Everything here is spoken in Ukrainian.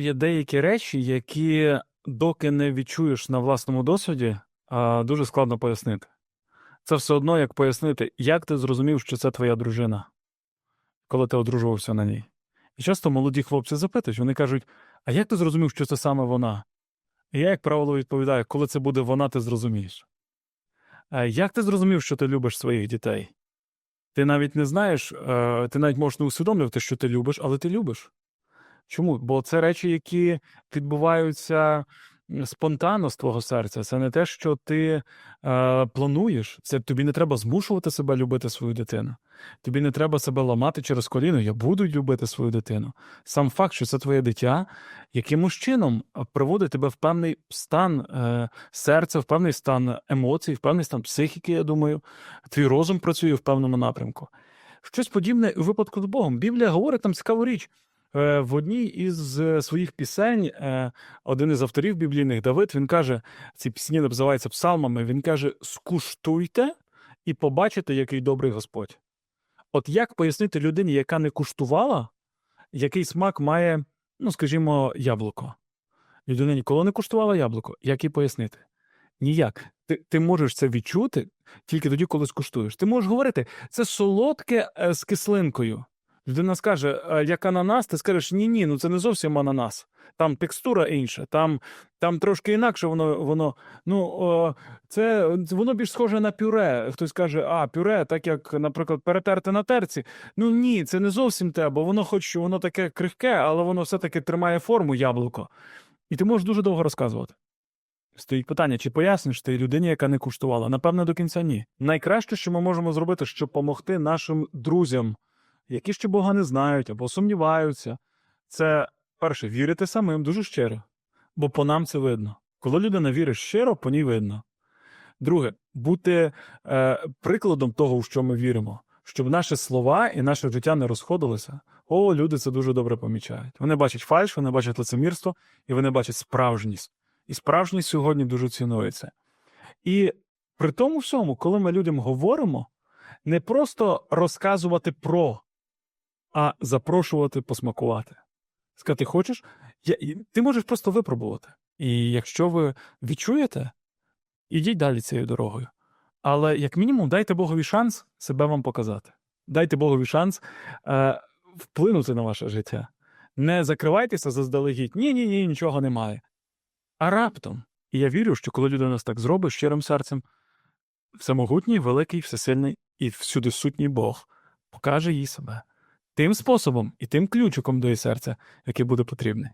Є деякі речі, які доки не відчуєш на власному досвіді, дуже складно пояснити. Це все одно, як пояснити, як ти зрозумів, що це твоя дружина, коли ти одружувався на ній. І часто молоді хлопці запитують, вони кажуть: а як ти зрозумів, що це саме вона? І я, як правило, відповідаю, коли це буде вона, ти зрозумієш. А як ти зрозумів, що ти любиш своїх дітей? Ти навіть не знаєш, е, ти навіть можеш не усвідомлювати, що ти любиш, але ти любиш. Чому? Бо це речі, які відбуваються спонтанно з твого серця. Це не те, що ти е, плануєш. Це тобі не треба змушувати себе любити свою дитину. Тобі не треба себе ламати через коліно. Я буду любити свою дитину. Сам факт, що це твоє дитя, якимось чином приводить тебе в певний стан е, серця, в певний стан емоцій, в певний стан психіки, я думаю. Твій розум працює в певному напрямку. Щось подібне у випадку з Богом. Біблія говорить там цікаву річ. Е, В одній із е, своїх пісень е, один із авторів біблійних Давид він каже: ці пісні називаються псалмами. Він каже: скуштуйте і побачите, який добрий Господь. От як пояснити людині, яка не куштувала, який смак має, ну скажімо, яблуко? Людина ніколи не куштувала яблуко. Як їй пояснити? Ніяк. Ти, ти можеш це відчути тільки тоді, коли скуштуєш. Ти можеш говорити, це солодке з кислинкою. Людина скаже, як ананас, ти скажеш, ні, ні, ну це не зовсім ананас. Там текстура інша, там, там трошки інакше воно, воно ну, це, воно більш схоже на пюре. Хтось каже, а, пюре, так як, наприклад, перетерте на терці. Ну ні, це не зовсім те, бо воно хоч воно таке крихке, але воно все-таки тримає форму яблуко. І ти можеш дуже довго розказувати. Стоїть питання, чи поясниш ти людині, яка не куштувала? Напевне, до кінця ні. Найкраще, що ми можемо зробити, щоб допомогти нашим друзям, які ще Бога не знають або сумніваються, це перше вірити самим дуже щиро, бо по нам це видно. Коли людина вірить щиро, по ній видно. Друге, бути е, прикладом того, в що ми віримо, щоб наші слова і наше життя не розходилися. О, люди це дуже добре помічають. Вони бачать фальш, вони бачать лицемірство, і вони бачать справжність. І справжність сьогодні дуже цінується. І при тому всьому, коли ми людям говоримо, не просто розказувати про, а запрошувати посмакувати. Сказати, хочеш? Я, ти можеш просто випробувати. І якщо ви відчуєте, ідіть далі цією дорогою. Але, як мінімум, дайте Богові шанс себе вам показати. Дайте Богові шанс е, вплинути на ваше життя. Не закривайтеся заздалегідь. Ні, ні, ні, нічого немає. А раптом. І я вірю, що коли людина нас так зробить щирим серцем, всемогутній, великий, всесильний і всюди сутній Бог покаже їй себе тим способом і тим ключиком до її серця, який буде потрібний.